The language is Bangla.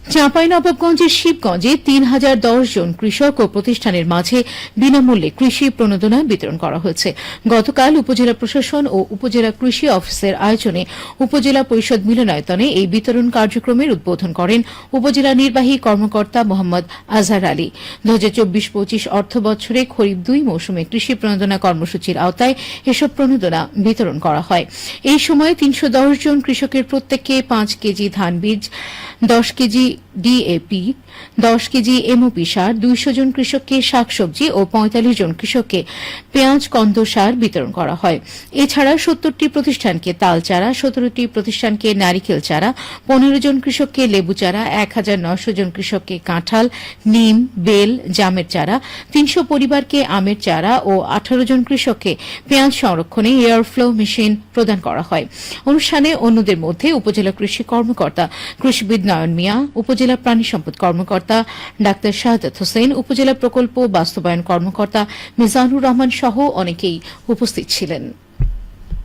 চাঁপাইনবাবগঞ্জের শিবগঞ্জে তিন হাজার দশ জন কৃষক ও প্রতিষ্ঠানের মাঝে বিনামূল্যে কৃষি প্রণোদনা বিতরণ করা হয়েছে। গতকাল উপজেলা প্রশাসন ও উপজেলা কৃষি অফিসের আয়োজনে উপজেলা পরিষদ মিলনায়তনে এই বিতরণ কার্যক্রমের উদ্বোধন করেন উপজেলা নির্বাহী কর্মকর্তা মোহাম্মদ আজহার আলী। দু হাজার চব্বিশ পঁচিশ অর্থ বছরে খরিফ দুই মৌসুমে কৃষি প্রণোদনা কর্মসূচির আওতায় এসব প্রণোদনা বিতরণ করা হয়। এই সময় তিনশো দশ জন কৃষকের প্রত্যেককে পাঁচ কেজি ধান বীজ, দশ কেজি ডিএপি দশ কেজি এমওপি সার, দুইশো জন কৃষককে শাকসবজি ও পঁয়তাল্লিশ জন কৃষককে পেঁয়াজ কন্দ সার বিতরণ করা হয়। এছাড়া সত্তরটি প্রতিষ্ঠানকে তাল চারা, সতেরোটি প্রতিষ্ঠানকে নারিকেল চারা, পনেরো জন কৃষককে লেবু চারা, এক হাজার নশো জন কৃষককে কাঁঠাল, নিম, বেল, জামের চারা, তিনশো পরিবারকে আমের চারা ও আঠারো জন কৃষককে পেঁয়াজ সংরক্ষণে এয়ারফ্লো মেশিন প্রদান করা হয়। অনুষ্ঠানে অন্যদের মধ্যে উপজেলা কৃষি কর্মকর্তা কৃষিবিদ নয়ন মিয়া উপজেলা প্রাণী সম্পদ কর্মকর্তা ডাক্তার শাহাদাত হোসেন, উপজেলা প্রকল্প বাস্তবায়ন কর্মকর্তা মিজানুর রহমান সহ অনেকেই উপস্থিত ছিলেন।